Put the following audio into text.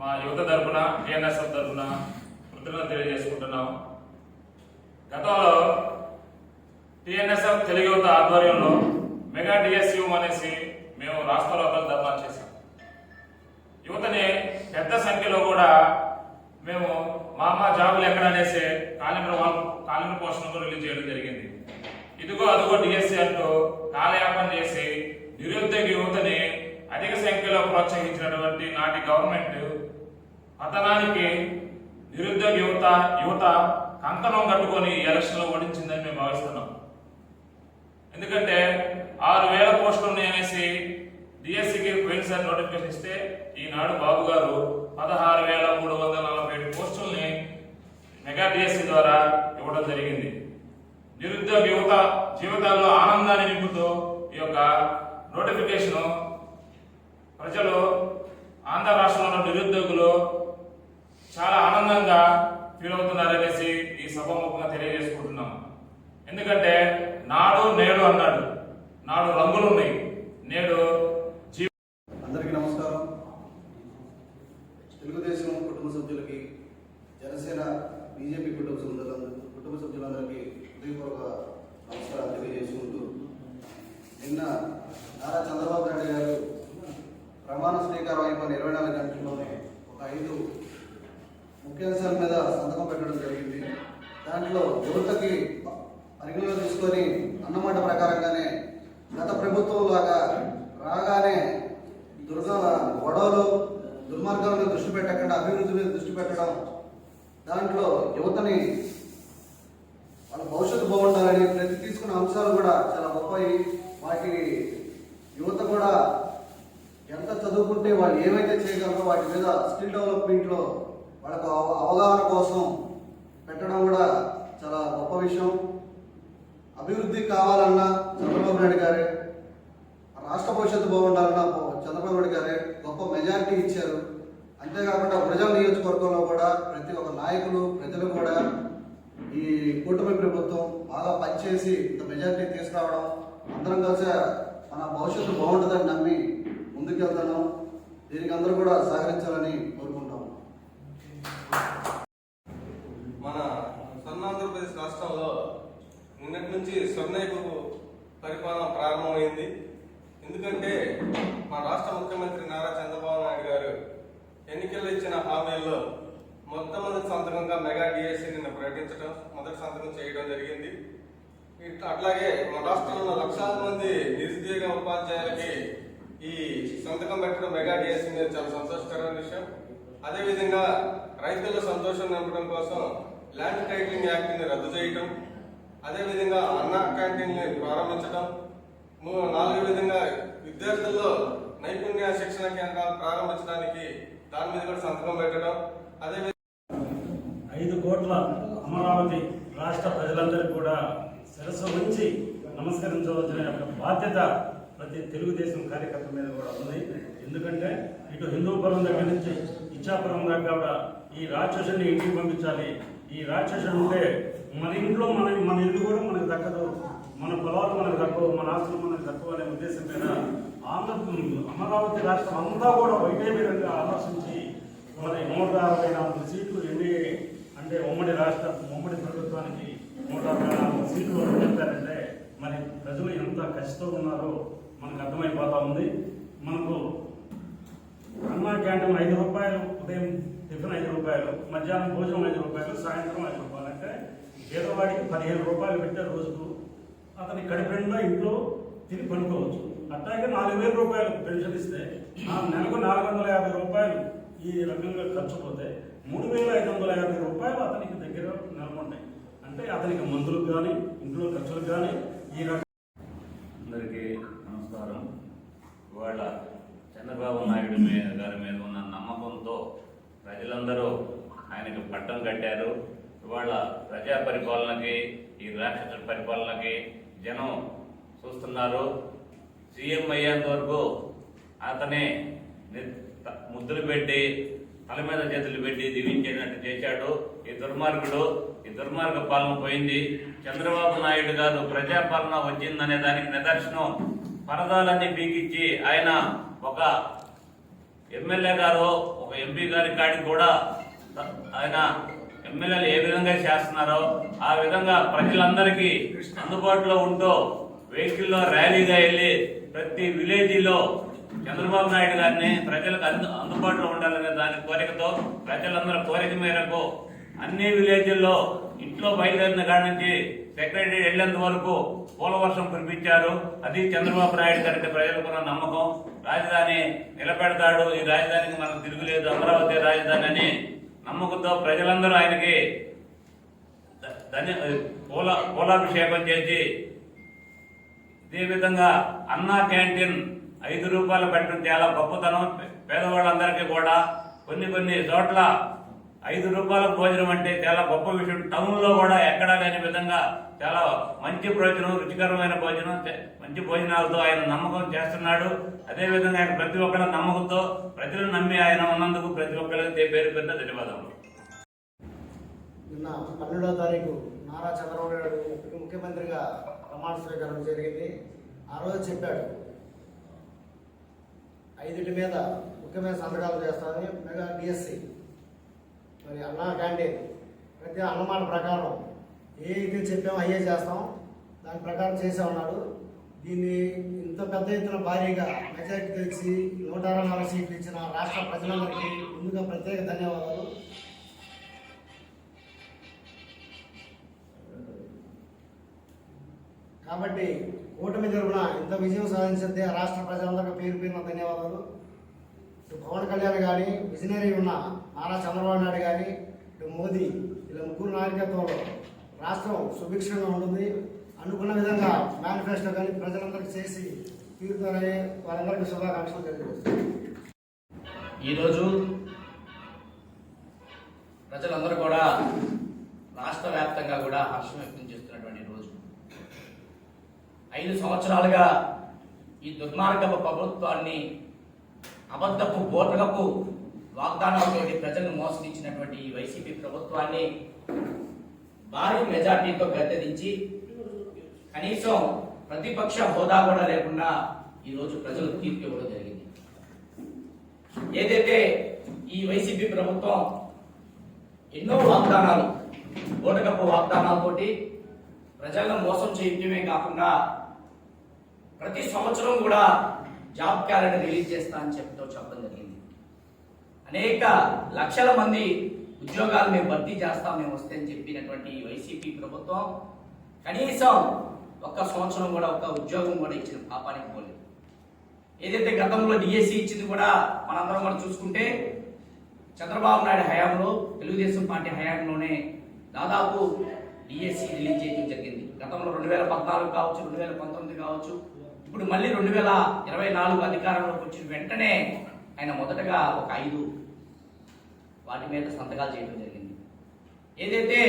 మా యువత తరఫున టిఎన్ఎస్ఎఫ్ తరఫున కృతజ్ఞత తెలియజేసుకుంటున్నాం. గతంలో టిఎన్ఎస్ఎఫ్ తెలుగు యువత ఆధ్వర్యంలో మెగా డిఎస్యూ అనేసి మేము రాష్ట్ర లోపల ధర్నా చేశాం. యువతని పెద్ద సంఖ్యలో కూడా మేము మా అమ్మ జాబులు ఎక్కడ అనేసి కాలింద్ర కాలింద్ర పోషణ కూడా రిలీజ్ చేయడం జరిగింది. ఇదిగో అదిగో డిఎస్సి అంటూ కాలయాపన చేసి నిరుద్యోగ యువతని అధిక సంఖ్యలో ప్రోత్సహించినటువంటి నాటి గవర్నమెంట్ పతనానికి నిరుద్యోగ యువత యువత కంకణం కట్టుకొని ఎలక్షన్లో ఓడించిందని మేము భావిస్తున్నాం. ఎందుకంటే ఆరు వేల పోస్టులు ఉన్నాయనేసి డిఎస్సికి పోయినసారి నోటిఫికేషన్ ఇస్తే ఈనాడు బాబు గారు పదహారు వేల మూడు వందల నలభై ఏడు పోస్టుల్ని మెగా డిఎస్సి ద్వారా ఇవ్వడం జరిగింది. నిరుద్యోగ యువత జీవితాల్లో ఆనందాన్ని నింపుతూ ఈ యొక్క నోటిఫికేషన్ ప్రజలు ఆంధ్ర రాష్ట్రంలో నిరుద్యోగులు చాలా ఆనందంగా ఫీల్ అవుతున్నారనేసి ఈ సభాముఖంగా తెలియజేసుకుంటున్నాం. ఎందుకంటే నాడు నేడు అన్నాడు. నాడు రంగులు ఉన్నాయి. నేడు జీ అందరికీ నమస్కారం. తెలుగుదేశం కుటుంబ సభ్యులకి జనసేన బీజేపీ కుటుంబ సభ్యులందరూ కుటుంబ సభ్యులందరికీ హృదయపూర్వక నమస్కారాలు తెలియజేసుకుంటూ నిన్న నారా చంద్రబాబు నాయుడు గారు ప్రమాణ స్వీకారం అయిపోయిన ఇరవై నాలుగు గంటల్లోనే ఒక ఐదు ముఖ్యాంశాల మీద సంతకం పెట్టడం జరిగింది. దాంట్లో యువతకి పరిగణలో తీసుకొని అన్నమాట ప్రకారంగానే గత ప్రభుత్వం లాగా రాగానే దుర్గ గొడవలు దుర్మార్గాల మీద దృష్టి పెట్టకుండా అభివృద్ధి మీద దృష్టి పెట్టడం దాంట్లో యువతని వాళ్ళ భవిష్యత్తు బాగుండాలని ప్రతి తీసుకున్న అంశాలు కూడా చాలా గొప్పవి. వాటి యువత కూడా ఎంత చదువుకుంటే వాళ్ళు ఏమైతే చేయగలరో వాటి మీద స్కిల్ డెవలప్మెంట్లో వాళ్ళకు అవ- అవగాహన కోసం పెట్టడం కూడా చాలా గొప్ప విషయం. అభివృద్ధి కావాలన్నా చంద్రబాబు నాయుడు గారే రాష్ట్ర భవిష్యత్తు బాగుండాలన్నా చంద్రబాబు నాయుడు గారే గొప్ప మెజారిటీ ఇచ్చారు. అంతేకాకుండా ప్రజల నియోజకవర్గంలో కూడా ప్రతి ఒక్క నాయకులు ప్రజలు కూడా ఈ కూటమి ప్రభుత్వం బాగా పనిచేసి ఇంత మెజారిటీ తీసుకురావడం అందరం కలిసి మన భవిష్యత్తు బాగుంటుందని నమ్మి ముందుకెళ్తాను దీనికి అందరూ కూడా సహకరించాలని కోరుకుంటున్నాను మన స్వర్ణాంధ్రప్రదేశ్ రాష్ట్రంలో నిన్నటి నుంచి స్వర్ణయుగపు పరిపాలన ప్రారంభమైంది. ఎందుకంటే మా రాష్ట్ర ముఖ్యమంత్రి నారా చంద్రబాబు నాయుడు గారు ఎన్నికల్లో ఇచ్చిన హామీల్లో మొట్టమొదటి సంతకంగా మెగా డిఎస్సీ నిన్న ప్రకటించడం మొదటి సంతకం చేయడం జరిగింది. ఇట్లా అట్లాగే మన రాష్ట్రంలో లక్షలాది మంది నిరుద్యోగ ఉపాధ్యాయులకి ఈ సంతకం పెట్టడం మెగా డిఎస్సీ మీద చాలా సంతోషకరమైన విషయం. అదేవిధంగా రైతుల సంతోషం నింపడం కోసం ల్యాండ్ టైటిలింగ్ యాక్ట్ని రద్దు చేయటం అదేవిధంగా అన్న క్యాంటీన్ని ప్రారంభించడం నాలుగు విధంగా విద్యార్థుల్లో నైపుణ్య శిక్షణ కేంద్రాలు ప్రారంభించడానికి దాని మీద కూడా సంతకం పెట్టడం అదేవిధంగా ఐదు కోట్ల అమరావతి రాష్ట్ర ప్రజలందరికీ కూడా శిరస్సు ఉంచి నమస్కరించవలసిన యొక్క బాధ్యత ప్రతి తెలుగుదేశం కార్యకర్త మీద కూడా ఉంది. ఎందుకంటే ఇటు హిందూపురం దగ్గర నుంచి ఇచ్చాపురం దాకా కూడా ఈ రాక్షసుని ఇంటికి పంపించాలి. ఈ రాక్షసుడు ఉంటే మన ఇంట్లో మన మన ఇల్లు కూడా మనకు దక్కదు. మన పొలాలు మనకు దక్కవు మన ఆస్తులు మనకు దక్కవు అనే ఉద్దేశం మీద ఆంధ్ర అమరావతి రాష్ట్రం అంతా కూడా ఒకటే విధంగా ఆలోచించి మరి నూట అరవై నాలుగు సీట్లు ఎన్డీఏ అంటే ఉమ్మడి రాష్ట్ర ఉమ్మడి ప్రభుత్వానికి నూట అరవై నాలుగు సీట్లు చెప్పారంటే మరి ప్రజలు ఎంత కష్టంతో ఉన్నారో మనకు అర్థమైపోతా ఉంది. మనకు అన్నా క్యాంటీన్ ఐదు రూపాయలు ఉదయం టిఫిన్ ఐదు రూపాయలు మధ్యాహ్నం భోజనం ఐదు రూపాయలు సాయంత్రం ఐదు రూపాయలు. అంటే పేదవాడికి పదిహేను రూపాయలు పెట్టే రోజుకు అతని కడుపు నిండా ఇంట్లో తిని పనుకోవచ్చు. అట్లాగే నాలుగు వేల రూపాయలు పెన్షన్ ఇస్తే ఆ నెలకు నాలుగు వందల యాభై రూపాయలు ఈ రకంగా ఖర్చు పోతే మూడు వేల ఐదు వందల యాభై రూపాయలు అతనికి దగ్గర నెలకొంటాయి. అంటే అతనికి మందులకు కానీ ఇంట్లో ఖర్చులకు కానీ ఈ రకం అందరికీ నమస్కారం. ఇవాళ చంద్రబాబు నాయుడు మీద గారి మీద ఉన్న నమ్మకంతో ప్రజలందరూ ఆయనకు పట్టం కట్టారు. ఇవాళ ప్రజా పరిపాలనకి ఈ రాక్షస పరిపాలనకి జనం చూస్తున్నారు. సీఎం అయ్యేంత వరకు అతనే ముద్దులు పెట్టి తల మీద చేతులు పెట్టి దీవించేటట్టు చేశాడు. ఈ దుర్మార్గుడు ఈ దుర్మార్గ పాలన పోయింది. చంద్రబాబు నాయుడు గారు ప్రజాపాలన వచ్చిందనే దానికి నిదర్శనం. పరదాలన్నీ బీగిచ్చి ఆయన ఒక ఎమ్మెల్యే గారు ఒక ఎంపీ గారి కాడికి కూడా ఆయన ఎమ్మెల్యేలు ఏ విధంగా చేస్తున్నారో ఆ విధంగా ప్రజలందరికీ అందుబాటులో ఉంటూ వెహికల్లో ర్యాలీగా వెళ్ళి ప్రతి విలేజీలో చంద్రబాబు నాయుడు గారిని ప్రజలకు అందు అందుబాటులో ఉండాలనే దాని కోరికతో ప్రజలందరూ కోరిక మేరకు అన్ని విలేజ్ల్లో ఇంట్లో బయలుదేరిన కాడి నుంచి సెక్రటరీ వెళ్ళేంత వరకు పూలవర్షం కురిపించారు. అది చంద్రబాబు నాయుడు గారికి ప్రజలకున్న నమ్మకం. రాజధాని నిలబెడతాడు. ఈ రాజధానికి మనకు తిరుగులేదు. అమరావతి రాజధాని అని నమ్మకంతో ప్రజలందరూ ఆయనకి ధన్య పూల పూలాభిషేకం చేసి ఇదే విధంగా అన్నా క్యాంటీన్ ఐదు రూపాయలు పెట్టడం చాలా గొప్పతనం. పేదవాళ్ళందరికీ కూడా కొన్ని కొన్ని చోట్ల ఐదు రూపాయల భోజనం అంటే చాలా గొప్ప విషయం. టౌన్లో కూడా ఎక్కడా లేని విధంగా చాలా మంచి భోజనం రుచికరమైన భోజనం మంచి భోజనాలతో ఆయన నమ్మకం చేస్తున్నాడు. అదేవిధంగా ఆయన ప్రతి ఒక్కరి నమ్మకంతో ప్రజలను నమ్మి ఆయన ఉన్నందుకు ప్రతి ఒక్కరికి పేరు పెద్ద ధన్యవాదాలు నిన్న పన్నెండవ తారీఖు నారా చంద్రబాబు నాయుడు ముఖ్యమంత్రిగా ప్రమాణ స్వీకారం జరిగింది. ఆ రోజు చెప్పాడు ఐదుటి మీద ముఖ్యమైన సంతకాలు చేస్తామని మెగా డిఎస్సి మరి అన్నా క్యాంటీన్ ప్రతి అన్నమాట ప్రకారం ఏ ఇది చెప్పామో అయ్యే చేస్తాం. దాని ప్రకారం చేసే ఉన్నాడు. దీన్ని ఇంత పెద్ద ఎత్తున భారీగా మెజార్టీ తెచ్చి నూట అరవై నాలుగు సీట్లు ఇచ్చిన రాష్ట్ర ప్రజలందరికీ ముందుగా ప్రత్యేక ధన్యవాదాలు. కాబట్టి కూటమి తరపున ఇంత విజయం సాధించింది రాష్ట్ర ప్రజలందరికీ పేరు పేరున ధన్యవాదాలు. ఇటు పవన్ కళ్యాణ్ కానీ విజనరీ ఉన్న నారా చంద్రబాబు నాయుడు కానీ ఇటు మోదీ ఇలా ముగ్గురు నాయకత్వంలో రాష్ట్రం సుభిక్షంగా ఉంటుంది. అనుకున్న విధంగా మేనిఫెస్టో కానీ ప్రజలందరికీ చేసి తీరుతారని వాళ్ళందరికీ శుభాకాంక్షలు తెలియజేస్తున్నాను. ఈరోజు ప్రజలందరూ కూడా రాష్ట్ర వ్యాప్తంగా కూడా హర్షం వ్యక్తం చేస్తున్నటువంటి రోజు. ఐదు సంవత్సరాలుగా ఈ దుర్మార్గపు ప్రభుత్వాన్ని అబద్ధపు బోటకపు వాగ్దానాలతోటి ప్రజలను మోసగించినటువంటి ఈ వైసీపీ ప్రభుత్వాన్ని భారీ మెజార్టీతో గద్దెదించి కనీసం ప్రతిపక్ష హోదా కూడా లేకుండా ఈరోజు ప్రజలు తీర్పు ఇవ్వడం జరిగింది. ఏదైతే ఈ వైసీపీ ప్రభుత్వం ఎన్నో వాగ్దానాలు ఓటకప్పు వాగ్దానాలతోటి ప్రజలను మోసం చేయటమే కాకుండా ప్రతి సంవత్సరం కూడా జాబ్ క్యాలెండర్ రిలీజ్ చేస్తా అని చెప్పడం జరిగింది. అనేక లక్షల మంది ఉద్యోగాలు మేము భర్తీ చేస్తాం మేము వస్తే అని చెప్పినటువంటి వైసీపీ ప్రభుత్వం కనీసం ఒక్క సంవత్సరం కూడా ఒక్క ఉద్యోగం కూడా ఇచ్చిన పాపానికి పోలేదు. ఏదైతే గతంలో డిఎస్సి ఇచ్చింది కూడా మనందరం కూడా చూసుకుంటే చంద్రబాబు నాయుడు హయాంలో తెలుగుదేశం పార్టీ హయాంలోనే దాదాపు డిఎస్సి రిలీజ్ చేయడం జరిగింది. గతంలో రెండు వేల పద్నాలుగు కావచ్చు రెండు వేల పంతొమ్మిది కావచ్చు ఇప్పుడు మళ్ళీ రెండు వేల ఇరవై నాలుగు అధికారంలోకి వచ్చిన వెంటనే ఆయన మొదటగా ఒక ఐదు వాటి మీద సంతకాలు చేయడం జరిగింది. ఏదైతే